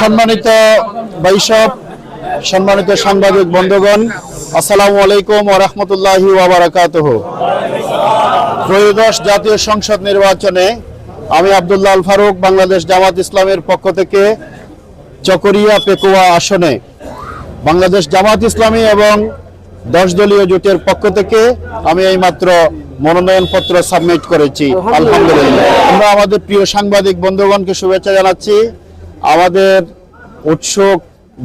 সম্মানিত বৈশব সম্মানিত সাংবাদিক বন্ধুগণ, আসসালামু আলাইকুম ও রহমতুল্লাহি ত্রয়োদশ জাতীয় সংসদ নির্বাচনে আমি আবদুল্লাহ আল ফারুক, বাংলাদেশ জামাত ইসলামের পক্ষ থেকে চকরিয়া পেকুয়া আসনে বাংলাদেশ জামাত ইসলামী এবং দশ দলীয় জোটের পক্ষ থেকে আমি এই মাত্র মনোনয়নপত্র সাবমিট করেছি, আলহামদুলিল্লাহ। আমরা আমাদের প্রিয় সাংবাদিক বন্ধুগণকে শুভেচ্ছা জানাচ্ছি। আমাদের উৎসুক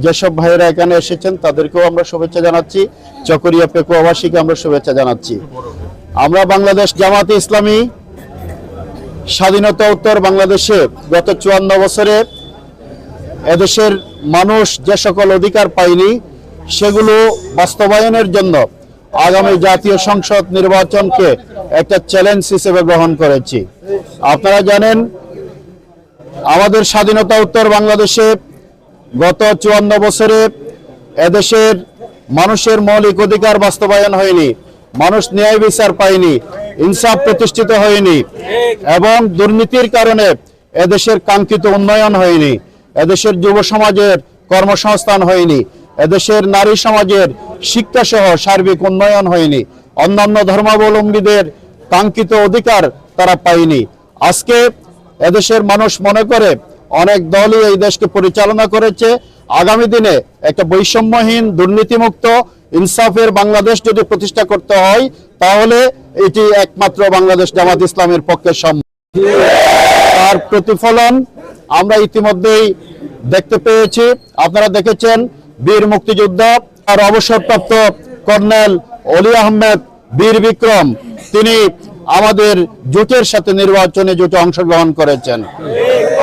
যেসব ভাইয়েরা এখানে এসেছেন, তাদেরকেও আমরা শুভেচ্ছা জানাচ্ছি। চকরিয়া পেকুয়াবাসীকে আমরা শুভেচ্ছা জানাচ্ছি। আমরা বাংলাদেশ জামাতে ইসলামী স্বাধীনতা উত্তর বাংলাদেশে গত চুয়ান্ন বছরে এদেশের মানুষ যে সকল অধিকার পায়নি সেগুলো বাস্তবায়নের জন্য আগামী জাতীয় সংসদ নির্বাচনকে একটা চ্যালেঞ্জ হিসেবে গ্রহণ করেছি। আপনারা জানেন, আমাদের স্বাধীনতা উত্তর বাংলাদেশে গত চুয়ান্ন বছরে এদেশের মানুষের মৌলিক অধিকার বাস্তবায়ন হয়নি, মানুষ ন্যায় বিচার পায়নি, ইনসাফ প্রতিষ্ঠিত হয়নি এবং দুর্নীতির কারণে এদেশের কাঙ্ক্ষিত উন্নয়ন হয়নি, এদেশের যুব সমাজের কর্মসংস্থান হয়নি। এদেশের নারী সমাজের শিক্ষা সহ সার্বিক উন্নয়ন হয়নি। অন্যান্য ধর্মাবলম্বীদের কাঙ্ক্ষিত অধিকার তারা পায়নি। আজকে এদেশের মানুষ মনে করে, অনেক দলই এই দেশকে পরিচালনা করেছে। আগামী দিনে একটা বৈষম্যহীন, দুর্নীতিমুক্ত, ইনসাফের বাংলাদেশ যদি প্রতিষ্ঠা করতে হয়, তাহলে এটি একমাত্র বাংলাদেশ জামাত ইসলামের পক্ষে সম্ভব। তার প্রতিফলন আমরা ইতিমধ্যেই দেখতে পেয়েছি। আপনারা দেখেছেন বীর মুক্তিযোদ্ধা আর অবসরপ্রাপ্ত কর্নেল অলি আহমেদ বীর বিক্রম। তিনি আমাদের জোটের সাথে নির্বাচনে জোটে অংশগ্রহণ করেছেন।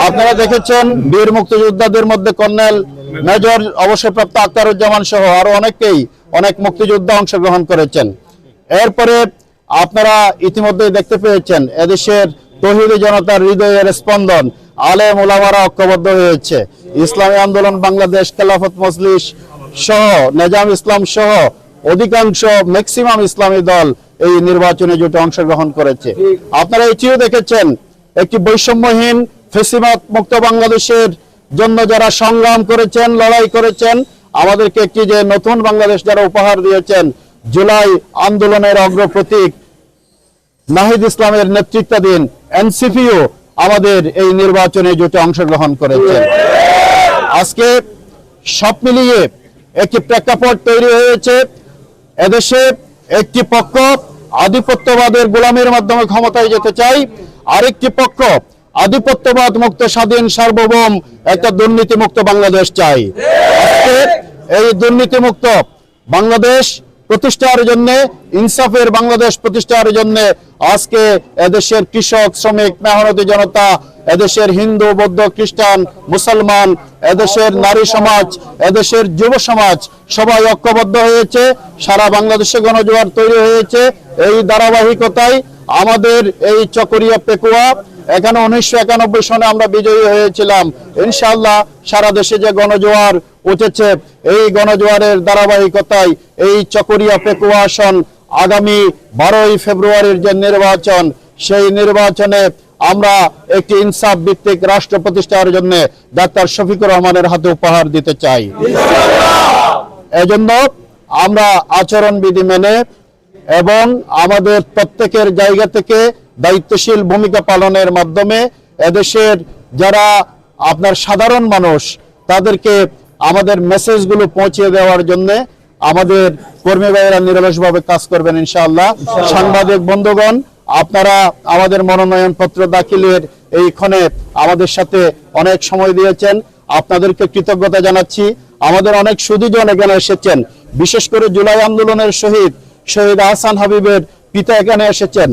আপনারা দেখেছেন বীর মুক্তিযোদ্ধাদের মধ্যে কর্নেল মেজর অবসরপ্রাপ্ত আক্তারুজ্জামান সহ আরও অনেকেই অনেক মুক্তিযোদ্ধা অংশগ্রহণ করেছেন। এরপরে আপনারা ইতিমধ্যেই দেখতে পেয়েছেন এদেশের তহিদি জনতার হৃদয়ের স্পন্দন। আলেম ওলামারা ঐক্যবদ্ধ হয়েছে। ইসলামী আন্দোলন বাংলাদেশ খেলাফত মজলিস সহ, নেজাম ইসলাম সহ অধিকাংশ ম্যাক্সিমাম ইসলামী দল এই নির্বাচনে জোটে অংশগ্রহণ করেছে। আপনারা এটিও দেখেছেন, একটি বৈষম্যহীন ফেসিমাত মুক্ত বাংলাদেশের জন্য যারা সংগ্রাম করেছেন, লড়াই করেছেন, আমাদেরকে একটি যে নতুন বাংলাদেশ যারা উপহার দিয়েছেন, জুলাই আন্দোলনের অগ্রপ্রতীক নাহিদ ইসলামের নেতৃত্বাধীন এনসিপিও আমাদের এই নির্বাচনে জোটে অংশগ্রহণ করেছে আজকে সব মিলিয়ে একটি প্রেক্ষাপট তৈরি হয়েছে। এদেশে একটি পক্ষ আধিপত্যবাদের গোলামের মাধ্যমে ক্ষমতায় যেতে চাই আরেকটি পক্ষ আধিপত্যবাদ মুক্ত, স্বাধীন, সার্বভৌম একটা দুর্নীতি মুক্ত বাংলাদেশ চাই এই দুর্নীতি মুক্ত বাংলাদেশ প্রতিষ্ঠার জন্য, ইনসাফের বাংলাদেশ প্রতিষ্ঠার জন্য আজকে এদেশের কৃষক, শ্রমিক, মেহনতি জনতা, এদেশের হিন্দু, বৌদ্ধ, খ্রিস্টান, মুসলমান, এদেশের নারী সমাজ, এদেশের যুব সমাজ, সবাই ঐক্যবদ্ধ হয়েছে, সারা বাংলাদেশে গণজোয়ার তৈরি হয়েছে। এই ধারাবাহিকতায় আমাদের এই চকরিয়া পেকুয়া, এখানে উনিশশো একানব্বই সনে আমরা বিজয়ী হয়েছিলাম। ইনশাল্লাহ সারা দেশে যে গণজোয়ার উঠেছে, এই গণজোয়ারের ধারাবাহিকতায় এই চকরিয়া পেকুয়া আসন আগামী বারোই ফেব্রুয়ারির যে নির্বাচন, সেই নির্বাচনে আমরা একটি ইনসাফ ভিত্তিক রাষ্ট্র প্রতিষ্ঠার জন্য ডাক্তার শফিকুর রহমানের হাতে উপহার দিতে চাই। এজন্য আমরা আচরণ বিধি মেনে এবং আমাদের প্রত্যেকের জায়গা থেকে দায়িত্বশীল ভূমিকা পালনের মাধ্যমে এদেশের যারা আপনার সাধারণ মানুষ, তাদেরকে আমাদের মেসেজগুলো পৌঁছে দেওয়ার জন্য আমাদের কর্মী ভাইয়েরা নিরলসভাবে কাজ করবেন ইনশাআল্লাহ। সাংবাদিক বন্ধুগণ আপনারা আমাদের মনোনয়ন পত্র দাখিলের এইখানে আমাদের সাথে অনেক সময় দিয়েছেন। আপনাদেরকে কৃতজ্ঞতা জানাচ্ছি। আমাদের অনেক সুদীজন এখানে এসেছেন। বিশেষ করে জুলাই আন্দোলনের শহীদ শহীদ আহসান হাবিবের পিতা এখানে এসেছেন।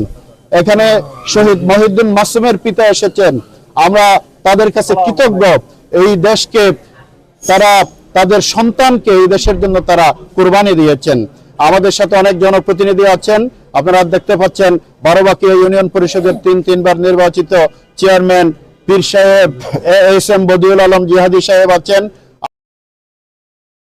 এখানে শহীদ মহিউদ্দিন মাসুমের পিতা এসেছেন। আমরা তাদের কাছে কৃতজ্ঞ। এই দেশকে তারা তাদের সন্তানকে এই দেশের জন্য তারা কুরবানি দিয়েছেন। আমাদের সাথে অনেক জনপ্রতিনিধি আছেন। আপনারা দেখতে পাচ্ছেন, বারোবাকিয়া ইউনিয়ন পরিষদের তিন তিনবার নির্বাচিত চেয়ারম্যান পীর সাহেব এস এম বদিউল আলম জিহাদি সাহেব আছেন।